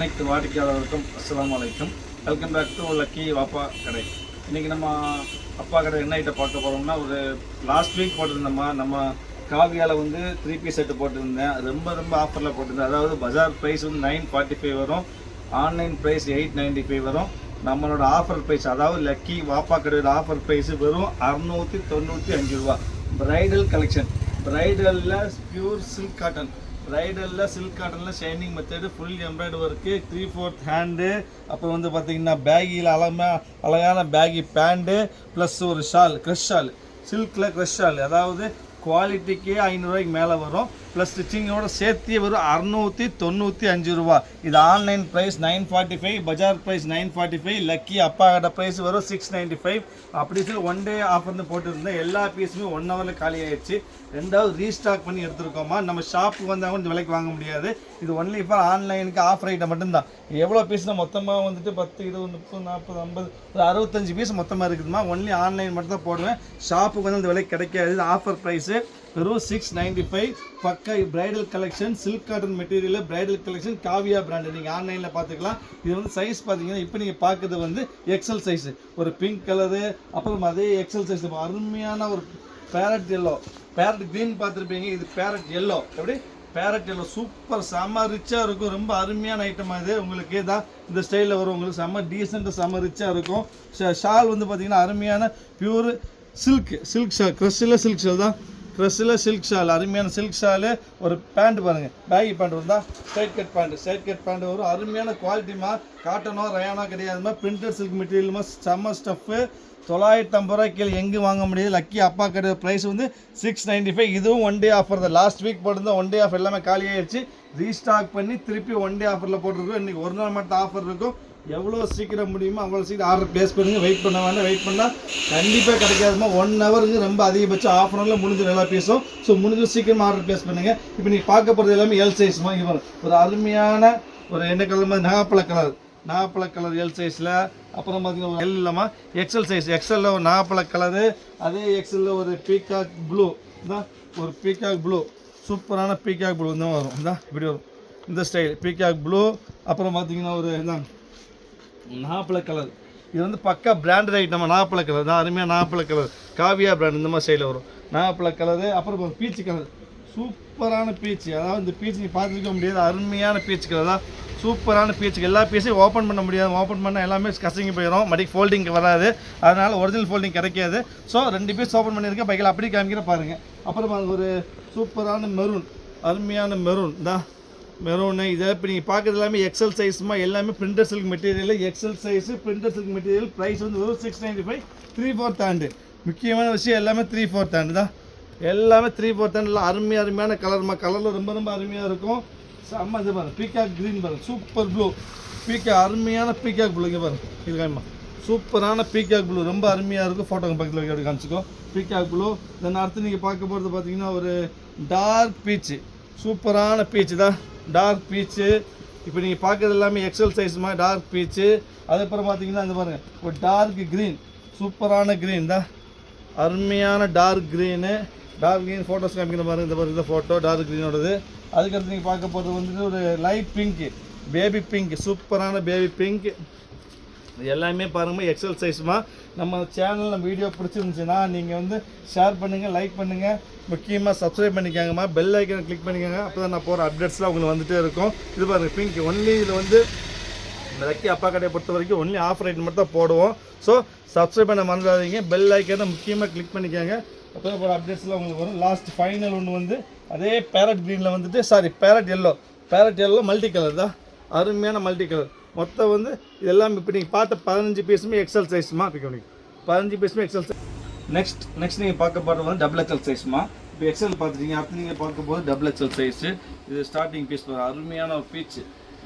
அனைத்து வாடிக்கையாளர்களுக்கும் அஸ்லாம் அலைக்கும். வெல்கம் பேக் டு லக்கி வாப்பா கடை. இன்றைக்கி நம்ம அப்பா கடை என்ன ஐட்டம் பார்க்க போகிறோம்னா ஒரு லாஸ்ட் வீக் போட்டிருந்தோம்மா நம்ம காவியாவில் வந்து த்ரீ பீஸ் செட்டு போட்டிருந்தேன். அது ரொம்ப ரொம்ப ஆஃபரில் போட்டிருந்தேன். அதாவது பஜார் ப்ரைஸ் வந்து நைன் ஃபார்ட்டி ஃபைவ் வரும். Online price eight ninety five வரும். நம்மளோட ஆஃபர் ப்ரைஸ் அதாவது லக்கி வாப்பா கடையோட ஆஃபர் ப்ரைஸ் வெறும் அறுநூற்றி தொண்ணூற்றி அஞ்சு ரூபா. ப்ரைடல் கலெக்ஷன் ப்ரைடலில் பியூர் சில்க் காட்டன் ரைடரில் சில்க் காட்டனில் shining method full embroidery work three fourth hand அப்புறம் வந்து பார்த்தீங்கன்னா பேகியில் அழகா அழகான பேகி பேண்டு ப்ளஸ் ஒரு ஷால் க்ரஷ் ஷால் சில்கில் க்ரஷ் ஷால் அதாவது குவாலிட்டிக்கே ஐநூறுரூவாய்க்கு மேலே வரும். ப்ளஸ் ஸ்டிச்சிங்கோட சேர்த்தே வரும் அறநூற்றி தொண்ணூற்றி அஞ்சு ரூபா. இது online price nine forty five பஜார் price nine forty five lucky அப்பா கடை ப்ரைஸ் வரும் சிக்ஸ் நைன்ட்டி ஃபைவ் அப்படி சொல்லி ஒன் டே ஆஃபர்னு போட்டுருந்தேன். எல்லா பீஸுமே ஒன் ஹவரில் காலி ஆயிடுச்சு. ரெண்டாவது ரீஸ்டாக் பண்ணி எடுத்துருக்கோமா? நம்ம ஷாப்புக்கு வந்தால் இந்த விலைக்கு வாங்க முடியாது. இது ஒன்லி ஃபார் ஆன்லைனுக்கு ஆஃபர் ஐட்டம் மட்டும்தான். எவ்வளோ பீஸ்னா மொத்தமாக வந்துட்டு பத்து இருபது முப்பது நாற்பது ஐம்பது ஒரு அறுபத்தஞ்சு பீஸ் மொத்தமாக இருக்குதுமா? ஒன்லி ஆன்லைன் மட்டும் தான் போடுவேன் ஷாப்புக்கு வந்து இந்த விலைக்கு கிடைக்காது. ஆஃபர் ப்ரைஸு வெறும் சிக்ஸ் நைன்டி ஃபைவ் பக்கா bridal collection silk cotton material bridal collection Kavya brand நீங்கள் ஆன்லைனில் பார்த்துக்கலாம். இது வந்து சைஸ் பார்த்தீங்கன்னா இப்போ நீங்கள் பார்க்குறது வந்து எக்ஸல் சைஸு ஒரு பிங்க் கலரு அப்புறம் அதே எக்ஸல் சைஸ் அருமையான ஒரு பேரட் எல்லோ பேரட் க்ரீன் பார்த்துருப்பீங்க. இது பேரட் எல்லோ எப்படி? பேரட் எல்லோ சூப்பர் செம்ம ரிச்சாக இருக்கும். ரொம்ப அருமையான ஐட்டம் இது உங்களுக்கு தான் இந்த ஸ்டைலில் வரும். உங்களுக்கு செம்ம டீசெண்ட்டு செம்ம ரிச்சாக இருக்கும். ஷால் வந்து பார்த்தீங்கன்னா அருமையான பியூர் சில்க் சில்க் ஷால் க்ரஷில் சில்க் ஷால் தான். ட்ரெஸ்ஸில் சில்க் ஷால் அருமையான சில்க் ஷாலு ஒரு பேண்ட் பாருங்கள் பேகி பேண்ட் வந்தால் straight cut pant straight cut pant வரும். அருமையான குவாலிட்டிமா காட்டனோ ரயானோ கிடையாதுமா பிரிண்டட் சில்க் மெட்டீரியலுமா செம்ம ஸ்டஃப்பு தொள்ளாயிரத்தி ஐம்பது ரூபாய் கீழே எங்கே வாங்க முடியாது. லக்கி அப்பா கடை ப்ரைஸ் வந்து சிக்ஸ் நைன்ட்டி ஃபைவ் இதுவும் ஒன் டே ஆஃபர் தான். லாஸ்ட் வீக் போட்டிருந்தா ஒன் டே ஆஃபர் எல்லாமே காலி ஆயிடுச்சு ரீஸ்டாக் பண்ணி திருப்பி ஒன் டே ஆஃபரில் போட்டிருக்கோம். இன்றைக்கி ஒரு நாள் மட்டும் ஆஃபர் இருக்கும். எவ்வளோ சீக்கிரம் முடியுமோ அவ்வளோ சீக்கிரம் ஆர்டர் ப்ளேஸ் பண்ணுங்கள் வெயிட் பண்ண வேண்டாம் வெயிட் பண்ணால் கண்டிப்பாக கிடைக்காதுமா ஒன் ஹவருக்கு ரொம்ப அதிகபட்சம் ஆஃப் அன் ஹவரில் முடிஞ்ச எல்லா பீஸும் ஸோ முடிஞ்ச சீக்கிரமாக ஆர்டர் ப்ளேஸ் பண்ணுங்கள் இப்போ நீங்கள் பார்க்க போகிறது எல்லாமே எல் சைஸ் மாதிரி வரும் ஒரு அருமையான ஒரு என்ன கலர் மாதிரி நாகப்பழ கலர் நாகப்பழ கலர் எல் சைஸில் அப்புறம் பார்த்தீங்கன்னா எல் இல்லாமல் எக்ஸல் சைஸ் எக்ஸலில் ஒரு நாகப்பழ கலரு அதே எக்ஸலில் ஒரு பீகாக் ப்ளூ தான் ஒரு பீகாக் ப்ளூ சூப்பரான பீகாக் ப்ளூ தான் வரும். தான் இப்படி வரும். இந்த ஸ்டைல் பீகாக் ப்ளூ அப்புறம் பார்த்தீங்கன்னா ஒரு இதான் நாப்பழ கலர். இது வந்து பக்கா பிராண்டட் ஐட்டம் நாப்பழ கலர். தான் அருமையாக நாப்பழ கலர். காவியா பிராண்ட் இந்த மாதிரி சைடில் வரும். நாப்பழ கலரு அப்புறம் பீச்சு கலர். சூப்பரான பீச்சு அதாவது இந்த பீச் நீ பார்த்துருக்க முடியாது. அருமையான பீச் கலர் தான். சூப்பரான பீச்சுக்கு எல்லா பீஸையும் ஓப்பன் பண்ண முடியாது. ஓப்பன் பண்ணால் எல்லாமே கசங்கி போயிடும் மடிக்கு ஃபோல்டிங் வராது. அதனால் ஒரிஜினல் ஃபோல்டிங் கிடைக்காது. ஸோ ரெண்டு பீஸ் ஓப்பன் பண்ணியிருக்கேன். பைக்கில் அப்படி காமிக்கிற பாருங்கள் அப்புறம் ஒரு சூப்பரான மெரூன் அருமையான மெரூன் தான். மெரூனு இதை இப்போ நீங்கள் பார்க்குறது எல்லாமே எக்ஸல் சைஸ்மா எல்லாமே printed silk material XL size printed silk material price வந்து வெறும் six ninety five three fourth hand முக்கியமான விஷயம் எல்லாமே த்ரீ ஃபோர்த் ஹேண்டு தான். எல்லாமே த்ரீ ஃபோர்த் ஹேண்டில் அருமையாக அருமையான கலர்மா கலரில் ரொம்ப ரொம்ப அருமையாக இருக்கும். செம்ம இது பாருங்கள் பீகாக் க்ரீன் பாருங்கள் சூப்பர் ப்ளூ பீக்கா அருமையான பீகாக் ப்ளூ இங்கே பாருங்க இது காமிமா சூப்பரான பீகாக் ப்ளூ ரொம்ப அருமையாக இருக்கும். ஃபோட்டோங்க பக்கத்தில் வைக்க காமிச்சிக்கோ. பீகாக் ப்ளூ தென் அடுத்து நீங்கள் பார்க்க போகிறது பார்த்தீங்கன்னா ஒரு டார்க் பீச்சு சூப்பரான பீச்சு தான். டார்க் பீச்சு இப்போ நீங்கள் பார்க்குறது எல்லாமே எக்ஸல் சைஸ் மாதிரி டார்க் பீச்சு அதுக்கப்புறம் பார்த்தீங்கன்னா இந்த பாருங்கள் ஒரு டார்க் க்ரீன் சூப்பரான க்ரீன் தான். அருமையான dark green dark green photos காமிக்கிற பாருங்க இந்த பாருங்க இந்த ஃபோட்டோ டார்க் க்ரீனோடது அதுக்கடுத்து நீங்கள் பார்க்க போகிறது வந்துட்டு ஒரு லைட் பிங்க் பேபி பிங்க் சூப்பரான பேபி பிங்க் எல்லாமே பாருங்கள் எக்ஸல் சைஸ்மா நம்ம சேனலில் வீடியோ பிடிச்சிருந்துச்சுன்னா நீங்கள் வந்து ஷேர் பண்ணுங்கள் லைக் பண்ணுங்கள் முக்கியமாக சப்ஸ்கிரைப் பண்ணிக்கோங்கம்மா. பெல் ஐக்கனை கிளிக் பண்ணிக்கோங்க. அப்போ தான் நான் போகிற அப்டேட்ஸ்லாம் உங்களுக்கு வந்துகிட்டே இருக்கும். இது பாருங்கள் பிங்க் ஒன்லி இதில் வந்து லக்கி அப்பா கடையை பொறுத்த வரைக்கும் ஒன்லி ஆஃப் ரைட் மட்டும் தான் போடுவோம். ஸோ சப்ஸ்கிரைப் பண்ண மறந்துடாதீங்க. பெல் ஐக்கனை முக்கியமாக கிளிக் பண்ணிக்கோங்க. அப்போ தான் போகிற அப்டேட்ஸ்லாம் உங்களுக்கு வரும். லாஸ்ட் ஃபைனல் ஒன்று வந்து அதே பேரட் க்ரீனில் வந்துட்டு sorry parrot yellow parrot yellow multi colour தான். அருமையான மல்டி கலர் மொத்தம் வந்து இதெல்லாம் இப்போ நீங்கள் பார்த்த பதினஞ்சு பீஸுமே எக்ஸல் சைஸ்மா இப்போ பண்ணி பதினஞ்சு பீஸுமே எக்ஸல் சைஸ் நெக்ஸ்ட் நெக்ஸ்ட் நீங்கள் பார்க்க போகிறது வந்து டபுள் எக்ஸல் சைஸ்மா இப்போ எக்ஸல் பார்த்துட்டீங்க அடுத்து நீங்கள் பார்க்கும்போது டபுள் எக்ஸல் சைஸு இது ஸ்டார்டிங் பீஸ் அருமையான ஒரு பீச்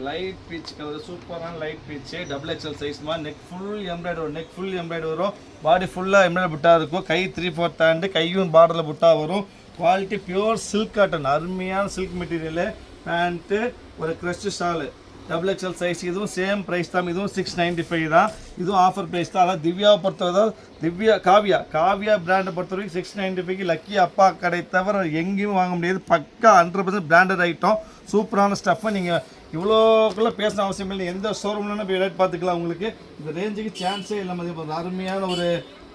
லைட் பீச் கலர் சூப்பரான லைட் பீச்சு டபுள் எக்ஸல் சைஸ்மா நெக் ஃபுல் எம்ப்ராய்டு வரும். நெக் ஃபுல் எம்ப்ராய்டு வரும். பாடி ஃபுல்லாக எம்ப்ராய்டு புட்டாக இருக்கும். கை த்ரீ ஃபோர்த் ஹேண்டு கையும் பார்டரில் புட்டாக வரும். குவாலிட்டி பியூர் சில்க் காட்டன் அருமையான சில்க் மெட்டீரியலு பேண்ட்டு ஒரு crush shawl double XL size இதுவும் சேம் ப்ரைஸ் தான். இதுவும் சிக்ஸ் நைன்ட்டி ஃபைவ் தான். இதுவும் ஆஃபர் ப்ரைஸ் தான். அதாவது திவ்யாவை பொறுத்தவரை திவ்யா காவியா காவியா பிராண்டை பொறுத்த வரைக்கும் சிக்ஸ் நைன்ட்டி ஃபைவ் லக்கி அப்பா கடை தவிர எங்கேயும் வாங்க முடியாது. பக்கா ஹண்ட்ரட் பர்சன்ட் பிராண்டட் ஐட்டம் சூப்பரான ஸ்டஃப்பை நீங்கள் இவ்வளோக்குள்ளே பேசின அவசியம் இல்லை. எந்த ஷோரூம்லன்னு போய் ரேட் பார்த்துக்கலாம் உங்களுக்கு. இந்த ரேஞ்சுக்கு சான்ஸே இல்லாமல் மாதிரி அருமையான ஒரு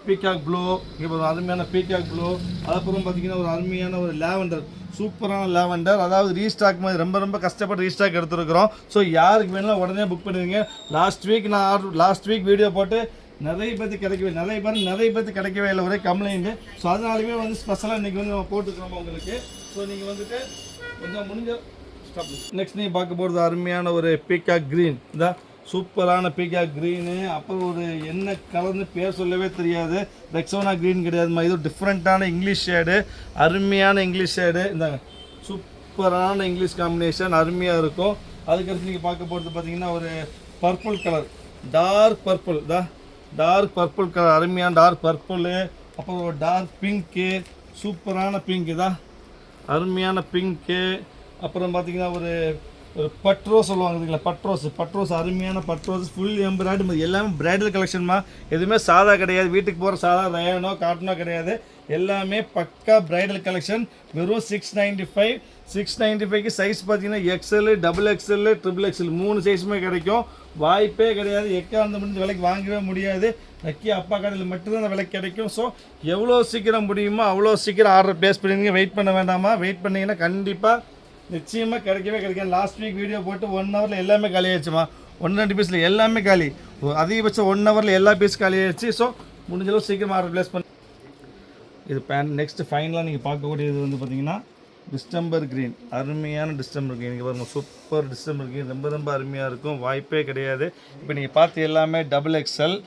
பீகாக் ப்ளூ இங்கே ஒரு அருமையான பீகாக் ப்ளூ அதுக்கப்புறம் பார்த்தீங்கன்னா ஒரு அருமையான ஒரு லேவண்டர் சூப்பரான லேவண்டர் அதாவது ரீஸ்டாக் மாதிரி ரொம்ப ரொம்ப கஷ்டப்பட்டு ரீஸ்டாக் எடுத்துருக்குறோம். ஸோ யாருக்கு வேணாலும் உடனே புக் பண்ணுவீங்க லாஸ்ட் வீக் நான் ஆர்டர் லாஸ்ட் வீக் வீடியோ போட்டு நிறைய பேர்த்து கிடைக்கவே நிறைய பேர் நிறைய பேர்த்து கிடைக்கவே இல்லை ஒரே கம்ப்ளைண்ட் ஸோ அதனாலுமே வந்து ஸ்பெஷலாக இன்றைக்கி வந்து நம்ம போட்டுக்கிறோம் உங்களுக்கு. ஸோ நீங்கள் வந்துட்டு கொஞ்சம் முடிஞ்ச நெக்ஸ்ட் நீங்கள் பார்க்க போகிறது அருமையான ஒரு பீகாக் க்ரீன் இந்த. சூப்பரான பீகாக் க்ரீனு அப்புறம் ஒரு என்ன கலர்னு பேர் சொல்லவே தெரியாது. ரெக்ஸோனா க்ரீன் கிடையாதுமா இது டிஃப்ரெண்ட்டான இங்கிலீஷ் ஷேடு அருமையான இங்கிலீஷ் ஷேடு இந்த சூப்பரான இங்கிலீஷ் காம்பினேஷன் அருமையாக இருக்கும். அதுக்கடுத்து நீங்கள் பார்க்க போகிறது பார்த்தீங்கன்னா ஒரு பர்பிள் கலர் டார்க் பர்பிள் தான் டார்க் பர்பிள் கலர் அருமையான டார்க் பர்பிள் அப்புறம் ஒரு டார்க் பிங்க்கு சூப்பரான பிங்க்கு தான் அருமையான பிங்க்கு அப்புறம் பார்த்தீங்கன்னா ஒரு ஒரு பட்ரோஸ் சொல்லுவாங்க பார்த்தீங்களா பட்ரோஸ். பட்ரோஸ் அருமையான பட்ரோஸ் ஃபுல் எம்ப்ராய்டு எல்லாமே பிரைடல் கலெக்ஷன்மா எதுவுமே சாதா கிடையாது. வீட்டுக்கு போகிற சாதா ரயானோ காட்டனோ கிடையாது. எல்லாமே பக்கா பிரைடல் கலெக்ஷன் வெறும் six ninety five six ninety ஃபைவ்க்கு சைஸ் பார்த்தீங்கன்னா XL double XL triple XL மூணு சைஸுமே கிடைக்கும். வாய்ப்பே கிடையாது. எக்காந்த முடிஞ்ச விலைக்கு வாங்கவே முடியாது. நக்கி அப்பா கடையில் மட்டும்தான் அந்த விலைக்கு கிடைக்கும். ஸோ எவ்வளோ சீக்கிரம் முடியுமோ அவ்வளோ சீக்கிரம் ஆர்டர் ப்ளேஸ் பண்ணிடுங்க. வெயிட் பண்ண வேண்டாமா? வெயிட் பண்ணிங்கன்னா கண்டிப்பாக நிச்சயமாக கிடைக்கவே கிடைக்கும். லாஸ்ட் வீக் வீடியோ போட்டு ஒன் ஹவரில் எல்லாமே காலி ஆயிடுச்சுமா? ஒன்று ரெண்டு பீஸில் எல்லாமே காலி. அதிகபட்சம் ஒன் ஹவரில் எல்லா பீஸ் காலி ஆயிடுச்சு. ஸோ முடிஞ்ச அளவு ரிப்ளேஸ் ஆர்டர் பண்ணி. இது பேன் நெக்ஸ்ட் ஃபைனலாக நீங்கள் பார்க்கக்கூடியது வந்து பார்த்தீங்கன்னா டிஸ்டம்பர் க்ரீன் அருமையான டிஸ்டம்பர் க்ரீன் நீங்கள் பாருங்கள் சூப்பர் டிஸ்டம்பர் க்ரீன் ரொம்ப ரொம்ப அருமையாக இருக்கும். வாய்ப்பே கிடையாது. இப்போ நீங்கள் பார்த்து எல்லாமே double XL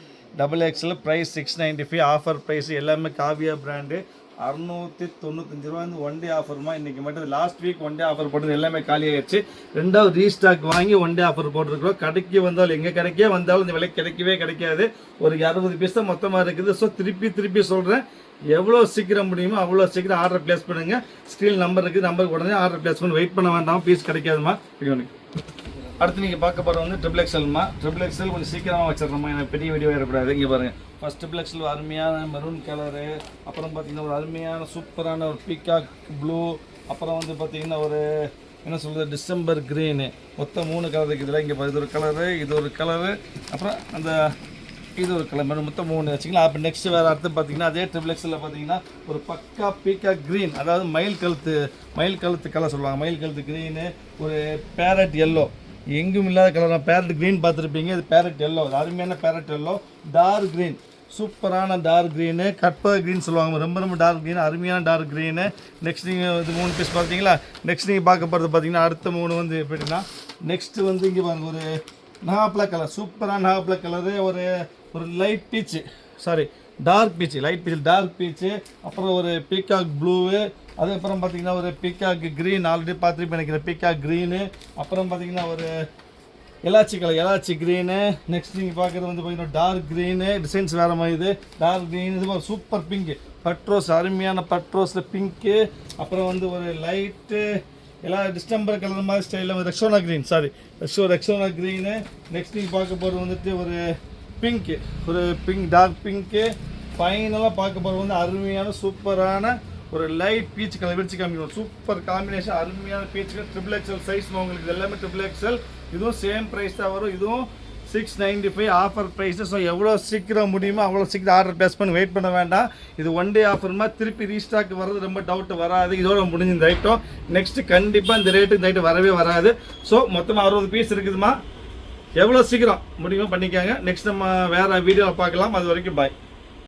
double XL price six ninety five offer price எல்லாமே காவியா பிராண்டு அறுநூற்றி தொண்ணூத்தஞ்சு ரூபா வந்து ஒன் டே ஆஃபர்மா இன்றைக்கி மட்டும் last week one day offer போட்டது எல்லாமே காலி ஆயிடுச்சு ரெண்டாவது ரீஸ்டாக் வாங்கி ஒன் டே ஆஃபர் போட்டிருக்கிறோம். கடைக்கு வந்தாலும் எங்கள் கடைக்கே வந்தாலும் இந்த விலை கிடைக்கவே கிடைக்காது. ஒரு அறுபது பீஸ் தான் மொத்தமாக இருக்குது. ஸோ திருப்பி திருப்பி சொல்கிறேன் எவ்வளோ சீக்கிரம் முடியுமோ அவ்வளோ சீக்கிரம் ஆர்டர் பிளேஸ் பண்ணுங்க. ஸ்க்ரீன் நம்பர் இருக்குது நம்பருக்கு உடனே ஆர்டர் பிளேஸ் பண்ணி வெயிட் பண்ண வேண்டாம். பீஸ் கிடைக்காதுமா? இவனுக்கு அடுத்து நீங்கள் பார்க்க போகிற வந்து ட்ரிபிள் எக்ஸல்மா ட்ரிபிள் எக்ஸல் கொஞ்சம் சீக்கிரமாக வச்சிடறோமா எனக்கு பெரிய வீடியோ இருக்கக்கூடாது இங்கே பாருங்கள் ஃபஸ்ட் ட்ரிபிள் எக்ஸல் அருமையான மெரூன் கலரு அப்புறம் பார்த்தீங்கன்னா ஒரு அருமையான சூப்பரான ஒரு பீகாக் ப்ளூ அப்புறம் வந்து பார்த்தீங்கன்னா ஒரு என்ன சொல்கிறது டிசம்பர் க்ரீனு மொத்தம் மூணு கலர் இருக்குதுல இங்கே இது ஒரு கலரு இது ஒரு கலரு அப்புறம் அந்த இது ஒரு கலர் மொத்தம் மூணு. வச்சுக்கலாம் அப்போ நெக்ஸ்ட் வேறு அடுத்து பார்த்தீங்கன்னா அதே ட்ரிபிள் எக்ஸில் பார்த்தீங்கன்னா ஒரு பக்கா பீக்கா க்ரீன் அதாவது மயில் கழுத்து மயில் கழுத்து கலர் சொல்லுவாங்க. மயில் கழுத்து க்ரீனு ஒரு பேரட் எல்லோ எங்கும் இல்லாத கலர் பேரட் க்ரீன் பார்த்துருப்பீங்க. இது பேரட் எல்லோ அருமையான பேரட் எல்லோ டார்க் க்ரீன் சூப்பரான டார்க் க்ரீனு கற்பக க்ரீன் சொல்லுவாங்க. ரொம்ப ரொம்ப டார்க் க்ரீன் அருமையான டார்க் க்ரீனு நெக்ஸ்ட் நீங்கள் இது மூணு பீஸ் பார்த்தீங்களா? நெக்ஸ்ட் நீங்கள் பார்க்க போகிறது பார்த்தீங்கன்னா அடுத்த மூணு வந்து எப்படின்னா நெக்ஸ்ட்டு வந்து இங்கே பாருங்க. ஒரு நகாப்ளா கலர் சூப்பரான நகாப்ளா கலரு ஒரு ஒரு light peach sari dark peach light peach dark peach அப்புறம் ஒரு பீகாக் ப்ளூவு அதுக்கப்புறம் பார்த்தீங்கன்னா ஒரு பீக்காக் க்ரீன் ஆல்ரெடி பார்த்துட்டு நினைக்கிறேன். பீக்காக் க்ரீனு அப்புறம் பார்த்தீங்கன்னா ஒரு elaichi colour elaichi green next நீங்கள் பார்க்குறது வந்து பார்த்தீங்கன்னா டார்க் க்ரீனு டிசைன்ஸ் வேறு மாதிரி இது. டார்க் க்ரீன் இது மாதிரி சூப்பர் பிங்க்கு பட்ரோஸ் அருமையான பட்ரோஸில் பிங்க்கு அப்புறம் வந்து ஒரு லைட்டு எல்லாம் டிஸ்டம்பர் கலர் மாதிரி ஸ்டைலில் ரெக்ஸோனா க்ரீன் சாரி ரெக்ஸோ ரெக்ஸோனா க்ரீனு நெக்ஸ்ட் நீங்கள் பார்க்க போகிறது வந்துட்டு ஒரு பிங்க்கு ஒரு பிங்க் டார்க் பிங்க்கு ஃபைனலாக பார்க்க போகிறது வந்து அருமையான சூப்பரான ஒரு லைட் பீச் கலர் வெடிச்சு காமிக்கணும். சூப்பர் காம்பினேஷன் அருமையான பீச் ட்ரிபிள் எக்ஸ்எல் சைஸ் உங்களுக்கு இது எல்லாமே ட்ரிபிள் எக்ஸ்எல் இதுவும் சேம் ப்ரைஸ் தான் வரும். இதுவும் six ninety five offer price so எவ்வளோ சீக்கிரம் முடியுமோ அவ்வளோ சீக்கிரம் ஆர்டர் ப்ளேஸ் பண்ணி வெயிட் பண்ண வேண்டாம். இது ஒன் டே ஆஃபர்மா திருப்பி ரீஸ்டாக் வர்றது ரொம்ப டவுட் வராது. இதோட முடிஞ்ச இந்த ஐட்டம் நெக்ஸ்ட்டு கண்டிப்பாக இந்த ரேட்டு இந்த ஐட்டம் வரவே வராது. ஸோ மொத்தமாக அறுபது பீஸ் இருக்குதுமா எவ்வளோ சீக்கிரம் முடியுமோ பண்ணிக்கோங்க. நெக்ஸ்ட் நம்ம வேறு வீடியோவில் பார்க்கலாம். அது வரைக்கும் பாய்